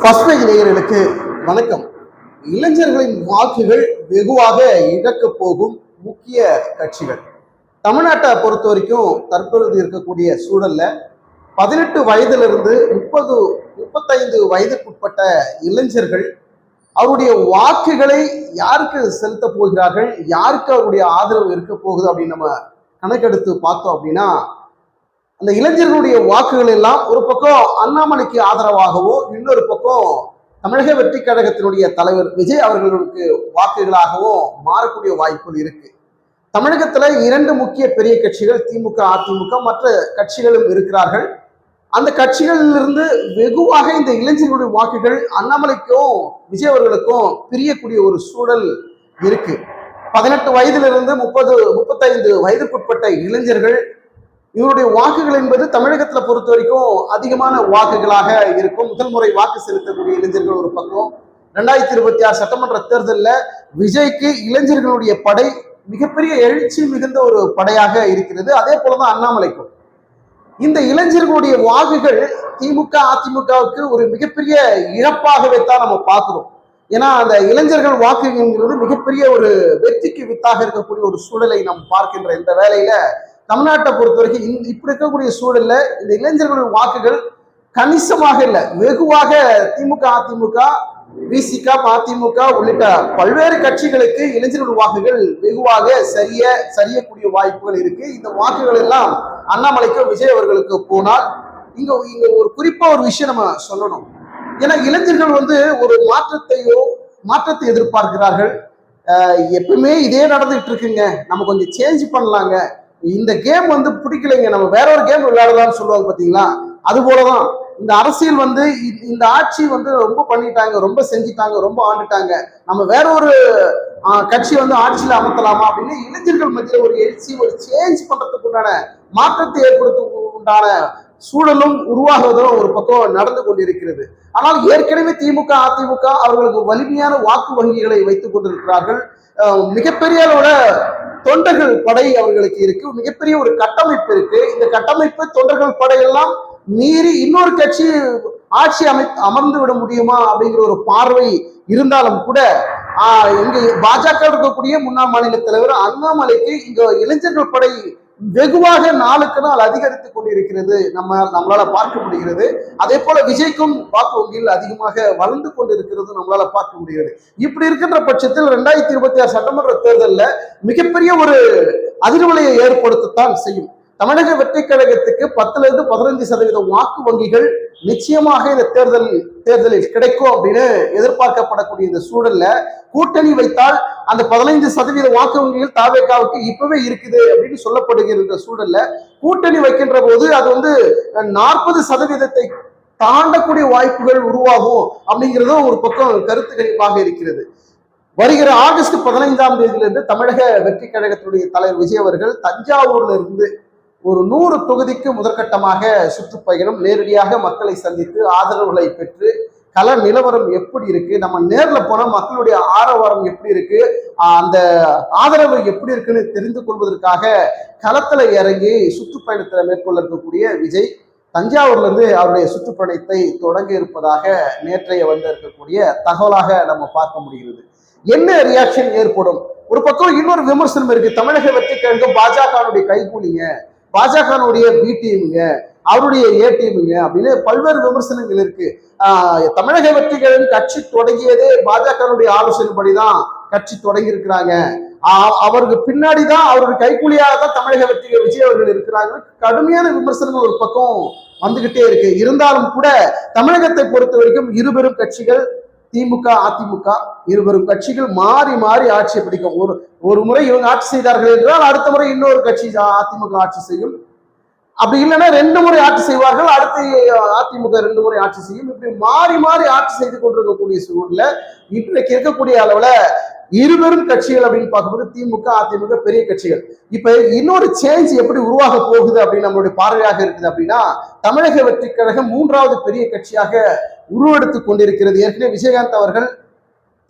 First page நேயர்களுக்கு வணக்கம். இளைஞர்களின் வாக்குகள் வெகுவாக இழக்கப் போகும் முக்கிய கட்சிகள். தமிழ்நாட்டை பொறுத்த வரைக்கும் தற்பொழுது இருக்கக்கூடிய சூழல்ல பதினெட்டு வயதிலிருந்து முப்பது முப்பத்தைந்து வயதுக்குட்பட்ட இளைஞர்கள் அவருடைய வாக்குகளை யாருக்கு செலுத்த போகிறார்கள்? யாருக்கு அவருடைய ஆதரவு இருக்க போகுது அப்படின்னு நம்ம கணக்கெடுத்து பார்த்தோம் அப்படின்னா அந்த இளைஞர்களுடைய வாக்குகள் எல்லாம் ஒரு பக்கம் அண்ணாமலைக்கு ஆதரவாகவோ இன்னொரு பக்கம் தமிழக வெற்றி கழகத்தினுடைய தலைவர் விஜய் அவர்களுக்கு வாக்குகளாகவும் மாறக்கூடிய வாய்ப்புகள் இருக்கு. தமிழகத்துல இரண்டு முக்கிய பெரிய கட்சிகள் திமுக அதிமுக மற்ற கட்சிகளும் இருக்கிறார்கள். அந்த கட்சிகளிலிருந்து வெகுவாக இந்த இளைஞர்களுடைய வாக்குகள் அண்ணாமலைக்கும் விஜய் அவர்களுக்கும் பிரியக்கூடிய ஒரு சூழல் இருக்கு. பதினெட்டு வயதிலிருந்து முப்பது முப்பத்தைந்து வயதுக்குட்பட்ட இளைஞர்கள் இவருடைய வாக்குகள் என்பது தமிழகத்துல பொறுத்த வரைக்கும் அதிகமான வாக்குகளாக இருக்கும். முதல் முறை வாக்கு செலுத்தக்கூடிய இளைஞர்கள் ஒரு பக்கம். ரெண்டாயிரத்தி இருபத்தி ஆறு சட்டமன்ற தேர்தலில் விஜய்க்கு இளைஞர்களுடைய படை மிகப்பெரிய எழுச்சி மிகுந்த ஒரு படையாக இருக்கிறது. அதே போலதான் அண்ணாமலைக்கும். இந்த இளைஞர்களுடைய வாக்குகள் திமுக அதிமுகவுக்கு ஒரு மிகப்பெரிய இழப்பாகவே தான் நம்ம பார்க்கிறோம். ஏன்னா அந்த இளைஞர்கள் வாக்குங்கிறது மிகப்பெரிய ஒரு வெற்றிக்கு வித்தாக இருக்கக்கூடிய ஒரு சூழலை நாம் பார்க்கின்ற இந்த வேலையில தமிழ்நாட்டை பொறுத்த வரைக்கும் இந்த இப்படி இருக்கக்கூடிய சூழல்ல இந்த இளைஞர்களுடைய வாக்குகள் கணிசமாக இல்லை. வெகுவாக திமுக அதிமுக விசிக மதிமுக உள்ளிட்ட பல்வேறு கட்சிகளுக்கு இளைஞர்களுடைய வாக்குகள் வெகுவாக சரிய சரியக்கூடிய வாய்ப்புகள் இருக்கு. இந்த வாக்குகள் எல்லாம் அண்ணாமலைக்கும் விஜய் அவர்களுக்கு போனால் இங்க இங்க ஒரு குறிப்பா ஒரு விஷயம் நம்ம சொல்லணும். ஏன்னா இளைஞர்கள் வந்து ஒரு மாற்றத்தையோ மாற்றத்தை எதிர்பார்க்கிறார்கள். எப்பவுமே இதே நடந்துகிட்டு இருக்குங்க. நம்ம கொஞ்சம் சேஞ்ச் பண்ணலாங்க. இந்த கேம் வந்து பிடிக்கலைங்க. நம்ம வேற ஒரு கேம் விளையாடலாம்னு சொல்லுவாங்க பாத்தீங்களா? அது போலதான். இந்த அரசியல் வந்து இ- இந்த ஆட்சி வந்து ரொம்ப பண்ணிட்டாங்க. ரொம்ப செஞ்சிட்டாங்க. ரொம்ப ஆண்டுட்டாங்க. நம்ம வேற ஒரு கட்சி வந்து ஆட்சியில அமர்த்தலாமா அப்படின்னு இளைஞர்கள் மத்தியில ஒரு எழுச்சி ஒரு சேஞ்ச் பண்றதுக்கு உண்டான மாற்றத்தை ஏற்படுத்த உண்டான சூழலும் உருவாகுவதும் ஒரு பக்கம் நடந்து கொண்டிருக்கிறது. ஆனால் ஏற்கனவே திமுக அதிமுக அவர்களுக்கு வலிமையான வாக்கு வங்கிகளை வைத்துக் கொண்டிருக்கிறார்கள். மிகப்பெரிய அளவுல தொண்டர்கள் படை அவர்களுக்கு இருக்கு. மிகப்பெரிய ஒரு கட்டமைப்பு இருக்கு. இந்த கட்டமைப்பு தொண்டர்கள் படையெல்லாம் மீறி இன்னொரு கட்சி ஆட்சி அமை அமர்ந்து விட முடியுமா அப்படிங்கிற ஒரு பார்வை இருந்தாலும் கூட ஆஹ், இங்க பாஜக இருக்கக்கூடிய முன்னாள் மாநில தலைவர் அண்ணாமலைக்கு இங்க இளைஞர்கள் படை வெகுவாக நாளுக்கு நாள் அதிகரித்து கொண்டிருக்கிறது. நம்ம நம்மளால பார்க்க முடிகிறது. அதே போல விஜய்க்கும் வாக்குவங்கில் அதிகமாக வளர்ந்து கொண்டிருக்கிறது நம்மளால பார்க்க முடிகிறது. இப்படி இருக்கின்ற பட்சத்தில் ரெண்டாயிரத்தி இருபத்தி ஆறு சட்டமன்ற தேர்தலில் மிகப்பெரிய ஒரு அதிர்வலையை ஏற்படுத்தத்தான் செய்யும். தமிழக வெற்றி கழகத்துக்கு பத்துல இருந்து பதினஞ்சு சதவீத வாக்கு வங்கிகள் நிச்சயமாக இந்த தேர்தல் தேர்தலில் கிடைக்கும் அப்படின்னு எதிர்பார்க்கப்படக்கூடிய இந்த சூழல்ல கூட்டணி வைத்தால் அந்த பதினைந்து சதவீத வாக்கு வங்கிகள் தாவேக்காவுக்கு இப்பவே இருக்குது அப்படின்னு சொல்லப்படுகிற சூழல்ல கூட்டணி வைக்கின்ற போது அது வந்து நாற்பது சதவீதத்தை தாண்டக்கூடிய வாய்ப்புகள் உருவாகும் அப்படிங்கிறதும் ஒரு பக்கம் கருத்து கணிப்பாக இருக்கிறது. வருகிற ஆகஸ்ட் பதினைந்தாம் தேதியிலிருந்து தமிழக வெற்றி கழகத்துடைய தலைவர் விஜய் அவர்கள் தஞ்சாவூர்ல இருந்து ஒரு நூறு தொகுதிக்கு முதற்கட்டமாக சுற்றுப்பயணம் நேரடியாக மக்களை சந்தித்து ஆதரவுகளை பெற்று கல நிலவரம் எப்படி இருக்கு நம்ம நேர்ல போனா மக்களுடைய ஆரவாரம் எப்படி இருக்கு அந்த ஆதரவு எப்படி இருக்குன்னு தெரிந்து கொள்வதற்காக களத்துல இறங்கி சுற்றுப்பயணத்துல மேற்கொள்ள இருக்கக்கூடிய விஜய் தஞ்சாவூர்ல இருந்து அவருடைய சுற்றுப்பயணத்தை தொடங்க இருப்பதாக நேற்றைய வந்து இருக்கக்கூடிய தகவலாக நம்ம பார்க்க முடிகிறது. என்ன ரியாக்ஷன் ஏற்படும்? ஒரு பக்கம் இன்னொரு விமர்சனம் இருக்கு தமிழக வெற்றி கழகம் பாஜகவுடைய கைகூலிங்க. பாஜகனுடைய பி டீமுங்க அவருடைய ஏ டீமுங்க அப்படின்னு பல்வேறு விமர்சனங்கள் இருக்கு. ஆஹ் தமிழக வெற்றிகளின் கட்சி தொடங்கியதே பாஜகனுடைய ஆலோசனைப்படிதான் கட்சி தொடங்கி இருக்கிறாங்க அவருக்கு பின்னாடி தான் அவருடைய கைக்கூலியாக தான் தமிழக வெற்றி விஜய் அவர்கள் இருக்கிறாங்க. கடுமையான விமர்சனங்கள் ஒரு பக்கம் வந்துகிட்டே இருக்கு. இருந்தாலும் கூட தமிழகத்தை பொறுத்த வரைக்கும் இருபெரும் கட்சிகள் திமுக அதிமுக இருவரும் கட்சிகள் மாறி மாறி ஆட்சியை பிடிக்கும். ஒரு ஒரு முறை இவங்க ஆட்சி செய்தார்கள் என்றால் அடுத்த முறை இன்னொரு கட்சி அதிமுக ஆட்சி செய்யும். அப்படி இல்லைன்னா ரெண்டு முறை ஆட்சி செய்வார்கள் அடுத்து அதிமுக ரெண்டு முறை ஆட்சி செய்யும். இப்படி மாறி மாறி ஆட்சி செய்து கொண்டிருக்கக்கூடிய சூழல்ல இன்றைக்கு இருக்கக்கூடிய அளவுல இருவரும் கட்சிகள் அப்படின்னு பார்க்கும்போது திமுக அதிமுக பெரிய கட்சிகள். இப்ப இன்னொரு சேஞ்ச் எப்படி உருவாக போகுது அப்படின்னு நம்மளுடைய பார்வையாக இருக்குது அப்படின்னா தமிழக வெற்றி கழகம் மூன்றாவது பெரிய கட்சியாக உருவெடுத்து கொண்டிருக்கிறது. ஏற்கனவே விஜயகாந்த் அவர்கள்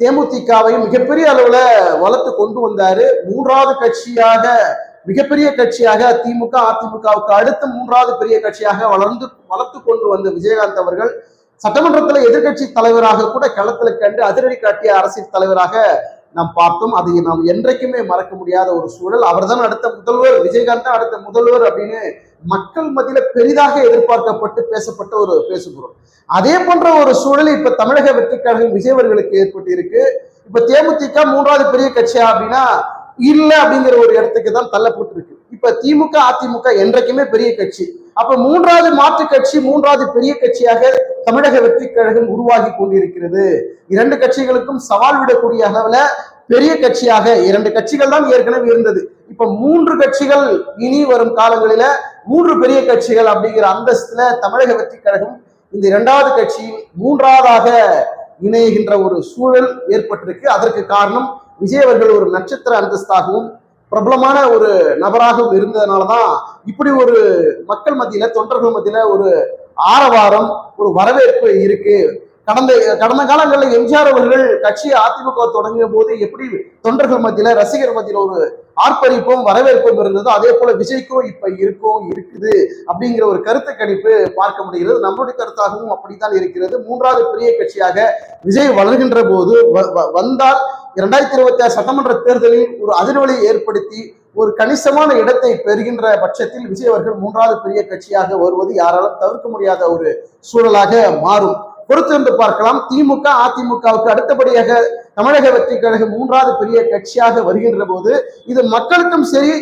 தேமுதிகவையும் மிகப்பெரிய அளவுல வளர்த்து கொண்டு வந்தாரு. மூன்றாவது கட்சியாக மிகப்பெரிய கட்சியாக திமுக அதிமுகவுக்கு அடுத்த மூன்றாவது பெரிய கட்சியாக வளர்ந்து வளர்த்து கொண்டு வந்த விஜயகாந்த் அவர்கள் சட்டமன்றத்தில் எதிர்க்கட்சி தலைவராக கூட களத்துல கண்டு அதிரடி காட்டிய அரசியல் தலைவராக நாம் பார்த்தோம். அதை நாம் என்றைக்குமே மறக்க முடியாத ஒரு சூழல். அவர்தான் அடுத்த முதல்வர். விஜயகாந்த் தான் அடுத்த முதல்வர் அப்படின்னு மக்கள் மத்தியில பெரிதாக எதிர்பார்க்கப்பட்டு பேசப்பட்ட ஒரு பேசுகிறோம் அதே போன்ற ஒரு சூழல் இப்ப தமிழக வெற்றி விஜயவர்களுக்கு ஏற்பட்டு இருக்கு இப்ப தேமுதிக மூன்றாவது பெரிய கட்சியா அப்படின்னா இல்லை அப்படிங்கிற ஒரு இடத்துக்கு தான் தள்ளப்பட்டு இருக்கு இப்ப திமுக அதிமுக என்றைக்குமே பெரிய கட்சி. அப்ப மூன்றாவது மாற்று கட்சி மூன்றாவது பெரிய கட்சியாக தமிழக வெற்றி கழகம் உருவாகி கொண்டிருக்கிறது. இரண்டு கட்சிகளுக்கும் சவால் விடக்கூடிய அளவுல பெரிய கட்சியாக இரண்டு கட்சிகள் தான் ஏற்கனவே இருந்தது. இப்ப மூன்று கட்சிகள் இனி வரும் காலங்களில மூன்று பெரிய கட்சிகள் அப்படிங்கிற அந்தஸ்துல தமிழக வெற்றி கழகம் இந்த இரண்டாவது கட்சியில் மூன்றாவதாக இணைகின்ற ஒரு சூழல் ஏற்பட்டிருக்கு. அதற்கு காரணம் விஜய் அவர்கள் ஒரு நட்சத்திர அந்தஸ்தாகவும் பிரபலமான ஒரு நபராகவும் இருந்ததுனால தான் இப்படி ஒரு மக்கள் மத்தியில தொண்டர்கள் மத்தியில ஒரு ஆரவாரம் ஒரு வரவேற்பு இருக்கு. கடந்த கடந்த காலங்களில் எம்ஜிஆர் அவர்கள் கட்சியை அதிமுக தொடங்கிய போது எப்படி தொண்டர்கள் மத்தியில ரசிகர் மத்தியில ஒரு ஆர்ப்பரிப்பும் வரவேற்பும் இருந்ததோ அதே போல விஜய்க்கும் இப்ப இருக்கும் இருக்குது அப்படிங்கிற ஒரு கருத்து கணிப்பு பார்க்க முடிகிறது. நம்மளுடைய கருத்தாகவும் அப்படித்தான் இருக்கிறது. மூன்றாவது பெரிய கட்சியாக விஜய் வளர்கின்ற போது வ- வ- வந்தால் இரண்டாயிரத்தி இருபத்தி ஆறு சட்டமன்ற தேர்தலில் ஒரு அதிர்வலை ஏற்படுத்தி ஒரு கணிசமான இடத்தை பெறுகின்ற பட்சத்தில் விஜய் அவர்கள் மூன்றாவது பெரிய கட்சியாக வருவது யாராலும் தவிர்க்க முடியாத ஒரு சூழலாக மாறும். பொறுத்திருந்து பார்க்கலாம். திமுக அதிமுகவுக்கு அடுத்தபடியாக தமிழக வெற்றி கழகம் மூன்றாவது பெரிய கட்சியாக வருகின்ற போது இது மக்களுக்கும் சரி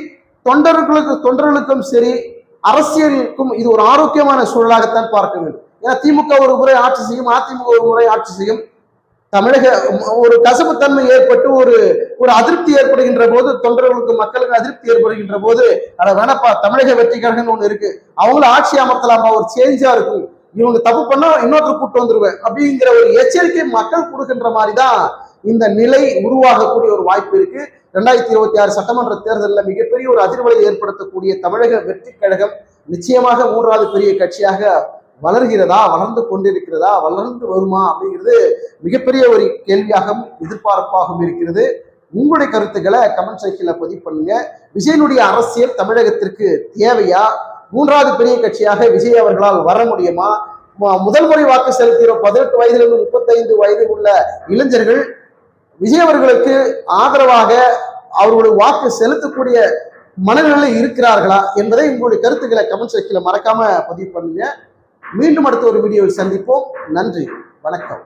தொண்டர்களுக்கு தொண்டர்களுக்கும் சரி அரசியலுக்கும் இது ஒரு ஆரோக்கியமான சூழலாகத்தான் பார்க்க வேண்டும். ஏன்னா திமுக ஒரு முறை ஆட்சி செய்யும் அதிமுக ஒரு முறை ஆட்சி செய்யும். தமிழக ஒரு கசப்புத்தன்மை ஏற்பட்டு ஒரு ஒரு அதிருப்தி ஏற்படுகின்ற போது தொண்டர்களுக்கு மக்களுக்கு அதிருப்தி ஏற்படுகின்ற போது அட வேணப்பா தமிழக வெற்றி கழகம்னு ஒண்ணு இருக்கு. அவங்களும் ஆட்சி அமர்த்தலாமா? ஒரு சேஞ்சா இருக்கும். இவங்க தப்பு பண்ணா இன்னொருத்தர் கூட்டு வந்துருவேன். அப்படிங்கிற ஒரு எச்சரிக்கை மக்கள் கொடுக்கின்ற மாதிரி தான் இந்த நிலை உருவாகக்கூடிய ஒரு வாய்ப்பு இருக்கு. ரெண்டாயிரத்தி இருபத்தி ஆறு சட்டமன்ற தேர்தலில் மிகப்பெரிய ஒரு அதிர்வலை ஏற்படுத்தக்கூடிய தமிழக வெற்றி கழகம் நிச்சயமாக மூன்றாவது பெரிய கட்சியாக வளர்கிறதா வளர்ந்து கொண்டிருக்கிறதா வளர்ந்து வருமா அப்படிங்கிறது மிகப்பெரிய ஒரு கேள்வியாகவும் எதிர்பார்ப்பாகவும் இருக்கிறது. உங்களுடைய கருத்துக்களை கமெண்ட் செக்ஷன்ல பதிவு பண்ணுங்க. விஜயனுடைய அரசியல் தமிழகத்திற்கு தேவையா? மூன்றாவது பெரிய கட்சியாக விஜய் அவர்களால் வர முடியுமா? முதல் முறை வாக்கு செலுத்திய பதினெட்டு வயதிலிருந்து முப்பத்தைந்து வயது உள்ள இளைஞர்கள் விஜய் அவர்களுக்கு ஆதரவாக அவர்களுடைய வாக்கு செலுத்தக்கூடிய மனநிலை இருக்கிறார்களா என்பதை உங்களுடைய கருத்துக்களை கமெண்ட் செக்ஷன்ல மறக்காம பதிவு பண்ணுங்க. மீண்டும் அடுத்த ஒரு வீடியோவில் சந்திப்போம். நன்றி. வணக்கம்.